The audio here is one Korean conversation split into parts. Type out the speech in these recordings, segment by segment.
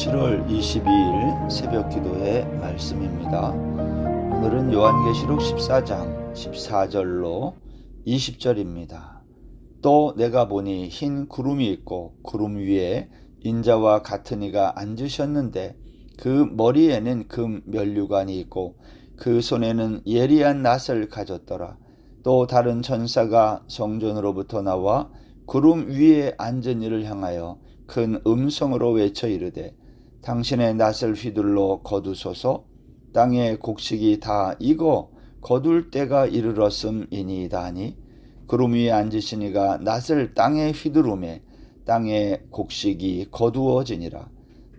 7월 22일 새벽 기도의 말씀입니다. 오늘은 요한계시록 14장 14절로 20절입니다. 또 내가 보니 흰 구름이 있고 구름 위에 인자와 같은 이가 앉으셨는데 그 머리에는 금 면류관이 있고 그 손에는 예리한 낫을 가졌더라. 또 다른 천사가 성전으로부터 나와 구름 위에 앉은 이를 향하여 큰 음성으로 외쳐 이르되 당신의 낫을 휘둘러 거두소서. 땅의 곡식이 다 익어 거둘 때가 이르렀음이니이다 하니. 구름 위에 앉으시니가 낫을 땅에 휘두르매 땅의 곡식이 거두어지니라.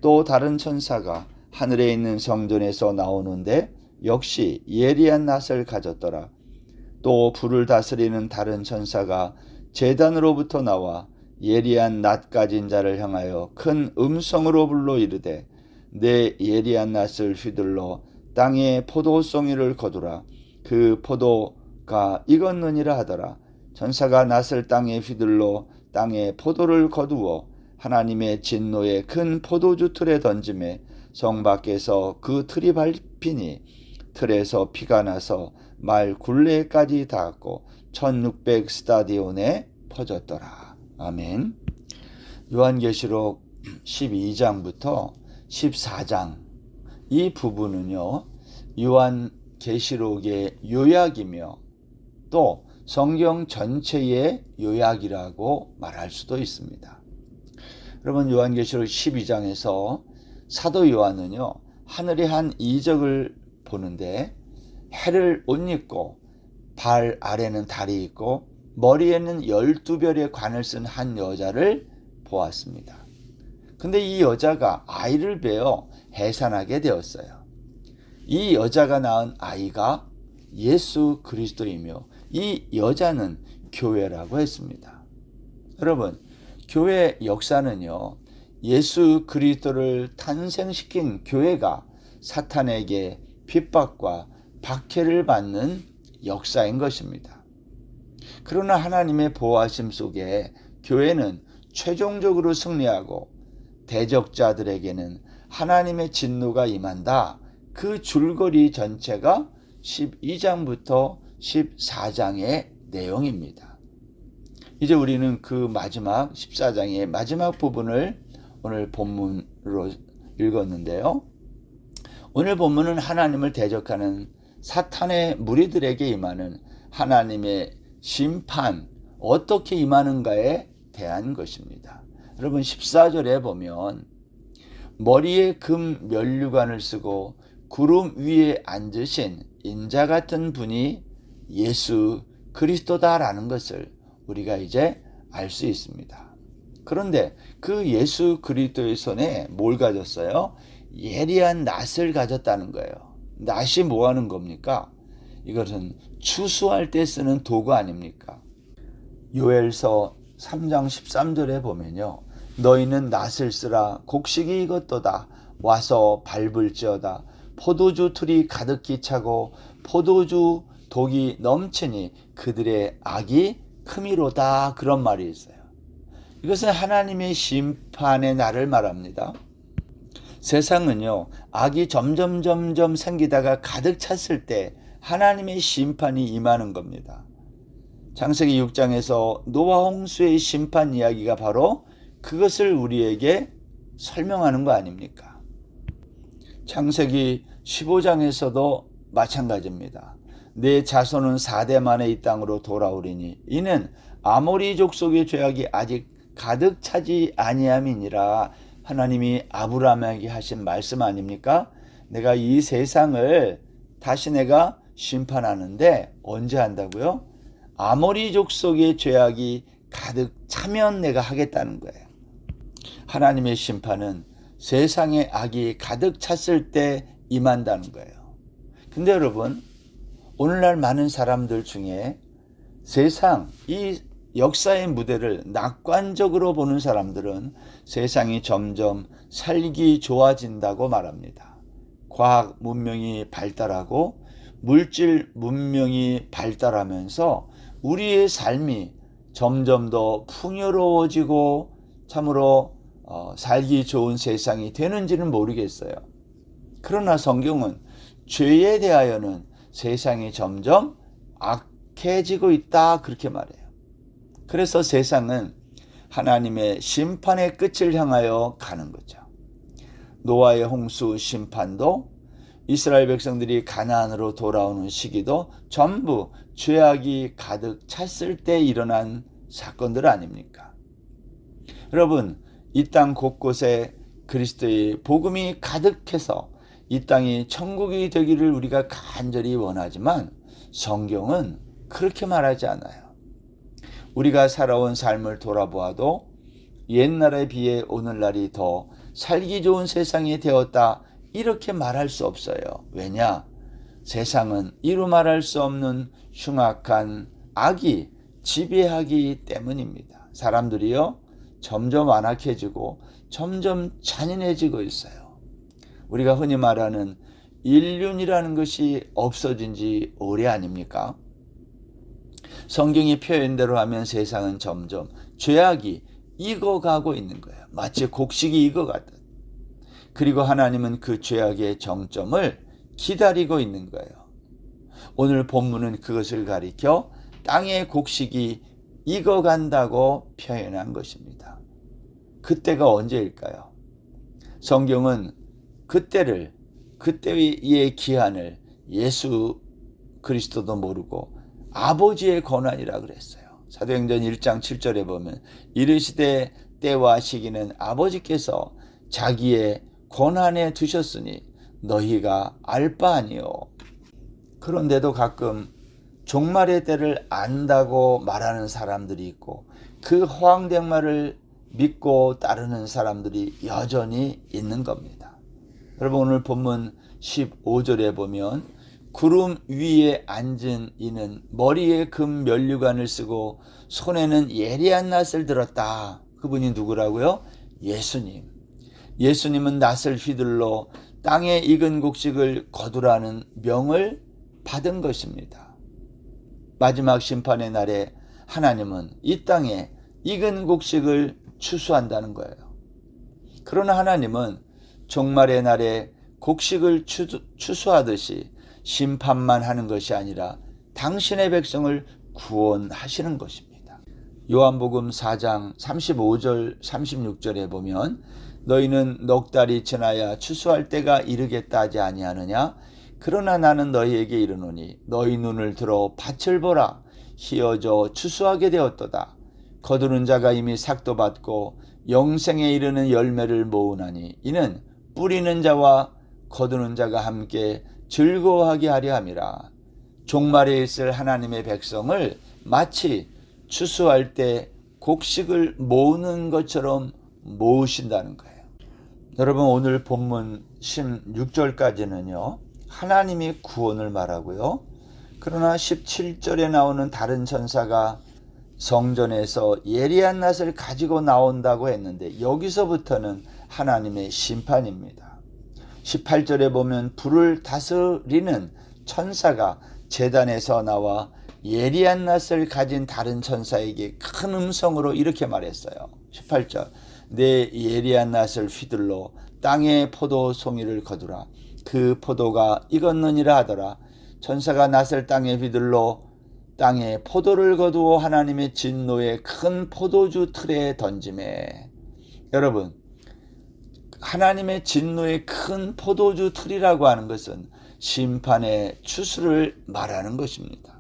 또 다른 천사가 하늘에 있는 성전에서 나오는데 역시 예리한 낫을 가졌더라. 또 불을 다스리는 다른 천사가 재단으로부터 나와 예리한 낫 가진 자를 향하여 큰 음성으로 불러 이르되 내 예리한 낫을 휘둘러 땅에 포도송이를 거두라 그 포도가 익었느니라 하더라 전사가 낫을 땅에 휘둘러 땅에 포도를 거두어 하나님의 진노의 큰 포도주 틀에 던짐에 성 밖에서 그 틀이 밟히니 틀에서 피가 나서 말 굴레까지 닿았고 1600 스타디온에 퍼졌더라. 아멘. 요한계시록 12장부터 14장 이 부분은요. 요한계시록의 요약이며 또 성경 전체의 요약이라고 말할 수도 있습니다. 여러분 요한계시록 12장에서 사도 요한은요. 하늘의 한 이적을 보는데 해를 옷 입고 발 아래는 달이 있고 머리에는 열두 별의 관을 쓴 한 여자를 보았습니다. 근데 이 여자가 아이를 베어 해산하게 되었어요. 이 여자가 낳은 아이가 예수 그리스도이며 이 여자는 교회라고 했습니다. 여러분, 교회 역사는요, 예수 그리스도를 탄생시킨 교회가 사탄에게 핍박과 박해를 받는 역사인 것입니다. 그러나 하나님의 보호하심 속에 교회는 최종적으로 승리하고 대적자들에게는 하나님의 진노가 임한다. 그 줄거리 전체가 12장부터 14장의 내용입니다. 이제 우리는 그 마지막 14장의 마지막 부분을 오늘 본문으로 읽었는데요. 오늘 본문은 하나님을 대적하는 사탄의 무리들에게 임하는 하나님의 심판, 어떻게 임하는가에 대한 것입니다. 여러분 14절에 보면 머리에 금 면류관을 쓰고 구름 위에 앉으신 인자 같은 분이 예수 그리스도다라는 것을 우리가 이제 알 수 있습니다. 그런데 그 예수 그리스도의 손에 뭘 가졌어요? 예리한 낫을 가졌다는 거예요. 낫이 뭐 하는 겁니까? 이것은 추수할 때 쓰는 도구 아닙니까? 요엘서 3장 13절에 보면요. 너희는 낫을 쓰라 곡식이 이것도다 와서 밟을지어다 포도주 틀이 가득히 차고 포도주 독이 넘치니 그들의 악이 크미로다 그런 말이 있어요. 이것은 하나님의 심판의 날을 말합니다. 세상은요, 악이 점점 점점 생기다가 가득 찼을 때 하나님의 심판이 임하는 겁니다. 창세기 6장에서 노아 홍수의 심판 이야기가 바로 그것을 우리에게 설명하는 거 아닙니까? 창세기 15장에서도 마찬가지입니다. 내 자손은 4대 만에 이 땅으로 돌아오리니 이는 아모리 족속의 죄악이 아직 가득 차지 아니함이니라 하나님이 아브라함에게 하신 말씀 아닙니까? 내가 이 세상을 다시 내가 심판하는데 언제 한다고요? 아모리 족속의 죄악이 가득 차면 내가 하겠다는 거예요. 하나님의 심판은 세상의 악이 가득 찼을 때 임한다는 거예요. 근데 여러분, 오늘날 많은 사람들 중에 세상, 이 역사의 무대를 낙관적으로 보는 사람들은 세상이 점점 살기 좋아진다고 말합니다. 과학 문명이 발달하고 물질 문명이 발달하면서 우리의 삶이 점점 더 풍요로워지고 참으로 어, 살기 좋은 세상이 되는지는 모르겠어요. 그러나 성경은 죄에 대하여는 세상이 점점 악해지고 있다 그렇게 말해요. 그래서 세상은 하나님의 심판의 끝을 향하여 가는 거죠. 노아의 홍수 심판도 이스라엘 백성들이 가나안으로 돌아오는 시기도 전부 죄악이 가득 찼을 때 일어난 사건들 아닙니까? 여러분, 이 땅 곳곳에 그리스도의 복음이 가득해서 이 땅이 천국이 되기를 우리가 간절히 원하지만 성경은 그렇게 말하지 않아요. 우리가 살아온 삶을 돌아보아도 옛날에 비해 오늘날이 더 살기 좋은 세상이 되었다 이렇게 말할 수 없어요. 왜냐? 세상은 이루 말할 수 없는 흉악한 악이 지배하기 때문입니다. 사람들이요, 점점 완악해지고 점점 잔인해지고 있어요. 우리가 흔히 말하는 인륜이라는 것이 없어진 지 오래 아닙니까? 성경이 표현대로 하면 세상은 점점 죄악이 익어가고 있는 거예요. 마치 곡식이 익어가듯. 그리고 하나님은 그 죄악의 정점을 기다리고 있는 거예요. 오늘 본문은 그것을 가리켜 땅의 곡식이 익어간다고 표현한 것입니다. 그때가 언제일까요? 성경은 그때를, 그때의 기한을 예수 그리스도도 모르고 아버지의 권한이라 그랬어요. 사도행전 1장 7절에 보면 이르시되 때와 시기는 아버지께서 자기의 권한에 두셨으니 너희가 알 바 아니요. 그런데도 가끔 종말의 때를 안다고 말하는 사람들이 있고 그 허황된 말을 믿고 따르는 사람들이 여전히 있는 겁니다. 여러분 오늘 본문 15절에 보면 구름 위에 앉은 이는 머리에 금 면류관을 쓰고 손에는 예리한 낫을 들었다. 그분이 누구라고요? 예수님. 예수님은 낫을 휘둘러 땅에 익은 곡식을 거두라는 명을 받은 것입니다. 마지막 심판의 날에 하나님은 이 땅에 익은 곡식을 추수한다는 거예요. 그러나 하나님은 종말의 날에 곡식을 추수하듯이 심판만 하는 것이 아니라 당신의 백성을 구원하시는 것입니다. 요한복음 4장 35절 36절에 보면 너희는 넉 달이 지나야 추수할 때가 이르겠다 하지 아니하느냐 그러나 나는 너희에게 이르노니 너희 눈을 들어 밭을 보라 희어져 추수하게 되었도다 거두는 자가 이미 삭도 받고 영생에 이르는 열매를 모으나니 이는 뿌리는 자와 거두는 자가 함께 즐거워하게 하려 함이라. 종말에 있을 하나님의 백성을 마치 추수할 때 곡식을 모으는 것처럼 모으신다는 거예요. 여러분 오늘 본문 16절까지는요. 하나님이 구원을 말하고요. 그러나 17절에 나오는 다른 천사가 성전에서 예리한 낫을 가지고 나온다고 했는데 여기서부터는 하나님의 심판입니다. 18절에 보면 불을 다스리는 천사가 재단에서 나와 예리한 낯을 가진 다른 천사에게 큰 음성으로 이렇게 말했어요. 18절 내 예리한 낯을 휘둘러 땅에 포도 송이를 거두라 그 포도가 익었느니라 하더라 천사가 낯을 땅에 휘둘러 땅에 포도를 거두어 하나님의 진노의 큰 포도주 틀에 던짐에 여러분 하나님의 진노의 큰 포도주 틀이라고 하는 것은 심판의 추수를 말하는 것입니다.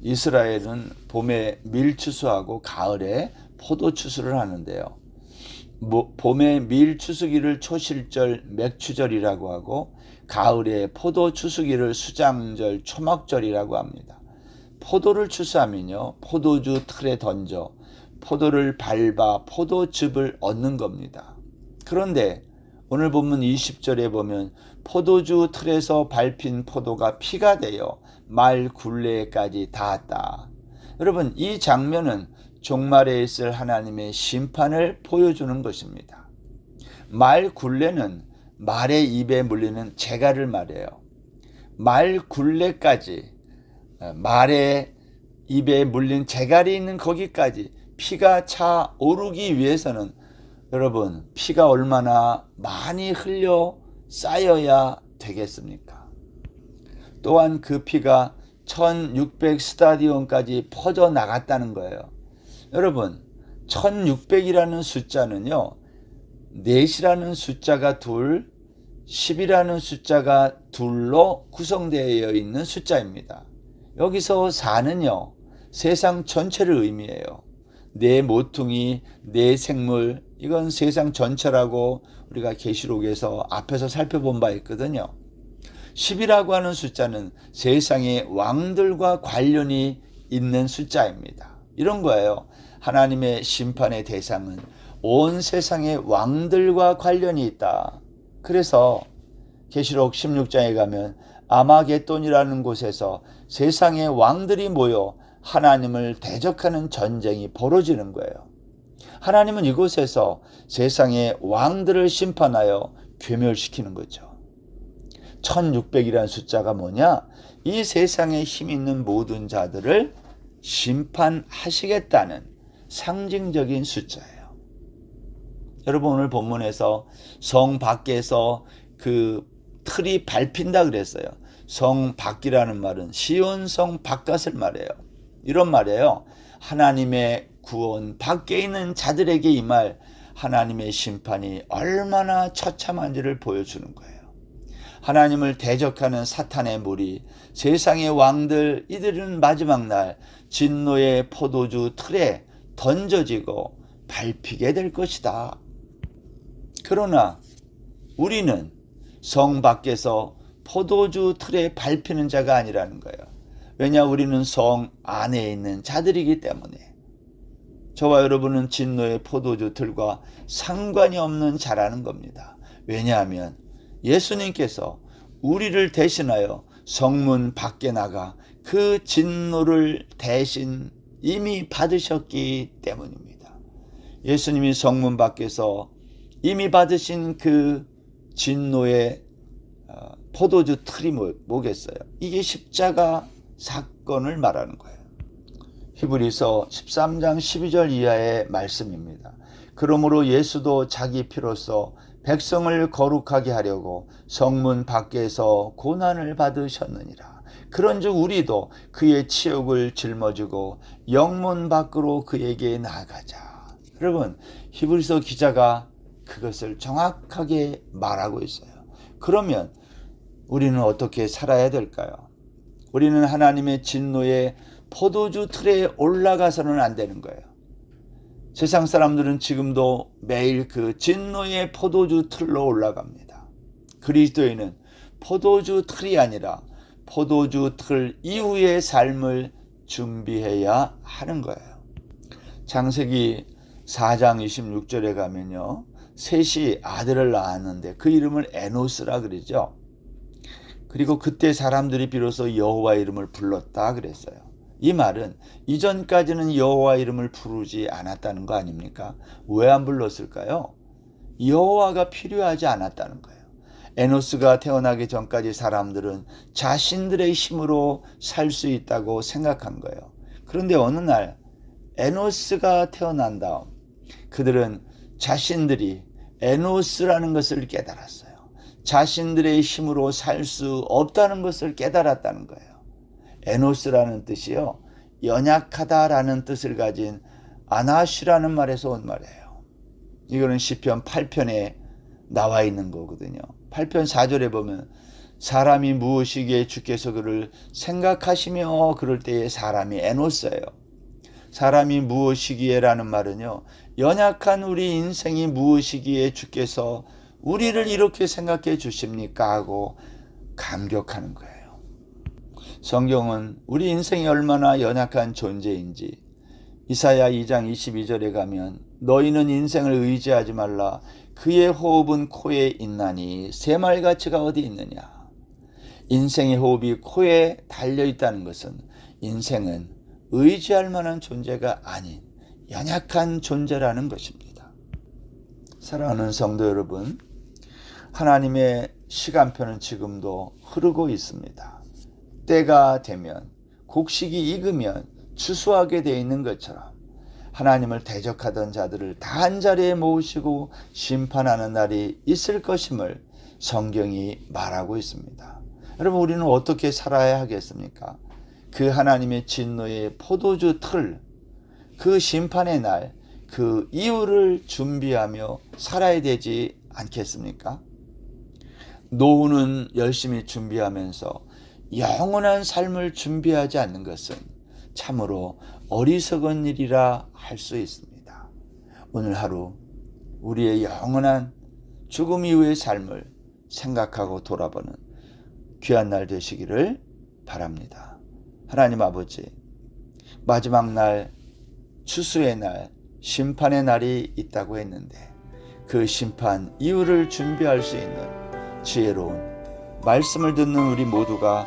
이스라엘은 봄에 밀 추수하고 가을에 포도 추수를 하는데요. 봄에 밀 추수기를 초실절 맥추절이라고 하고 가을에 포도 추수기를 수장절 초막절이라고 합니다. 포도를 추수하면요. 포도주 틀에 던져 포도를 밟아 포도즙을 얻는 겁니다. 그런데 오늘 본문 20절에 보면 포도주 틀에서 밟힌 포도가 피가 되어 말 굴레까지 닿았다. 여러분 이 장면은 종말에 있을 하나님의 심판을 보여주는 것입니다. 말 굴레는 말의 입에 물리는 재갈을 말해요. 말 굴레까지 어, 말의 입에 물린 재갈이 있는 거기까지 피가 차 오르기 위해서는 여러분, 피가 얼마나 많이 흘려 쌓여야 되겠습니까? 또한 그 피가 1600 스타디온까지 퍼져 나갔다는 거예요. 여러분, 1600이라는 숫자는요, 넷이라는 숫자가 둘, 10이라는 숫자가 둘로 구성되어 있는 숫자입니다. 여기서 4는요, 세상 전체를 의미해요. 내 모퉁이, 내 생물, 이건 세상 전체라고 우리가 계시록에서 앞에서 살펴본 바 있거든요. 10이라고 하는 숫자는 세상의 왕들과 관련이 있는 숫자입니다. 이런 거예요. 하나님의 심판의 대상은 온 세상의 왕들과 관련이 있다. 그래서 계시록 16장에 가면 아마겟돈이라는 곳에서 세상의 왕들이 모여 하나님을 대적하는 전쟁이 벌어지는 거예요. 하나님은 이곳에서 세상의 왕들을 심판하여 괴멸시키는 거죠. 1600이라는 숫자가 뭐냐? 이 세상에 힘 있는 모든 자들을 심판하시겠다는 상징적인 숫자예요. 여러분 오늘 본문에서 성 밖에서 그 틀이 밟힌다 그랬어요. 성 밖이라는 말은 시온 성 바깥을 말해요. 이런 말이에요. 하나님의 구원 밖에 있는 자들에게 임할 하나님의 심판이 얼마나 처참한지를 보여주는 거예요. 하나님을 대적하는 사탄의 무리, 세상의 왕들, 이들은 마지막 날 진노의 포도주 틀에 던져지고 밟히게 될 것이다. 그러나 우리는 성 밖에서 포도주 틀에 밟히는 자가 아니라는 거예요. 왜냐 우리는 성 안에 있는 자들이기 때문에 저와 여러분은 진노의 포도주 틀과 상관이 없는 자라는 겁니다. 왜냐하면 예수님께서 우리를 대신하여 성문 밖에 나가 그 진노를 대신 이미 받으셨기 때문입니다. 예수님이 성문 밖에서 이미 받으신 그 진노의 어, 포도주 틀이 뭐, 뭐겠어요? 이게 십자가 사건을 말하는 거예요. 히브리서 13장 12절 이하의 말씀입니다. 그러므로 예수도 자기 피로써 백성을 거룩하게 하려고 성문 밖에서 고난을 받으셨느니라. 그런즉 우리도 그의 치욕을 짊어지고 영문 밖으로 그에게 나아가자. 여러분, 히브리서 기자가 그것을 정확하게 말하고 있어요. 그러면 우리는 어떻게 살아야 될까요? 우리는 하나님의 진노의 포도주 틀에 올라가서는 안 되는 거예요. 세상 사람들은 지금도 매일 그 진노의 포도주 틀로 올라갑니다. 그리스도인은 포도주 틀이 아니라 포도주 틀 이후의 삶을 준비해야 하는 거예요. 창세기 4장 26절에 가면요. 셋이 아들을 낳았는데 그 이름을 에노스라 그러죠. 그리고 그때 사람들이 비로소 여호와 이름을 불렀다 그랬어요. 이 말은 이전까지는 여호와 이름을 부르지 않았다는 거 아닙니까? 왜 안 불렀을까요? 여호와가 필요하지 않았다는 거예요. 에노스가 태어나기 전까지 사람들은 자신들의 힘으로 살 수 있다고 생각한 거예요. 그런데 어느 날 에노스가 태어난 다음 그들은 자신들이 에노스라는 것을 깨달았어요. 자신들의 힘으로 살 수 없다는 것을 깨달았다는 거예요. 에노스라는 뜻이요. 연약하다라는 뜻을 가진 아나시라는 말에서 온 말이에요. 이거는 시편 8편에 나와 있는 거거든요. 8편 4절에 보면 사람이 무엇이기에 주께서 그를 생각하시며 그럴 때에 사람이 에노스예요. 사람이 무엇이기에라는 말은요. 연약한 우리 인생이 무엇이기에 주께서 우리를 이렇게 생각해 주십니까 하고 감격하는 거예요. 성경은 우리 인생이 얼마나 연약한 존재인지 이사야 2장 22절에 가면 너희는 인생을 의지하지 말라 그의 호흡은 코에 있나니 새말가치가 어디 있느냐 인생의 호흡이 코에 달려 있다는 것은 인생은 의지할 만한 존재가 아닌 연약한 존재라는 것입니다. 사랑하는 성도 여러분, 하나님의 시간표는 지금도 흐르고 있습니다. 때가 되면 곡식이 익으면 추수하게 되어 있는 것처럼 하나님을 대적하던 자들을 다 한 자리에 모으시고 심판하는 날이 있을 것임을 성경이 말하고 있습니다. 여러분 우리는 어떻게 살아야 하겠습니까? 그 하나님의 진노의 포도주 틀, 그 심판의 날, 그 이유를 준비하며 살아야 되지 않겠습니까? 노후는 열심히 준비하면서 영원한 삶을 준비하지 않는 것은 참으로 어리석은 일이라 할 수 있습니다. 오늘 하루 우리의 영원한 죽음 이후의 삶을 생각하고 돌아보는 귀한 날 되시기를 바랍니다. 하나님 아버지, 마지막 날, 추수의 날, 심판의 날이 있다고 했는데 그 심판 이후를 준비할 수 있는 지혜로운 말씀을 듣는 우리 모두가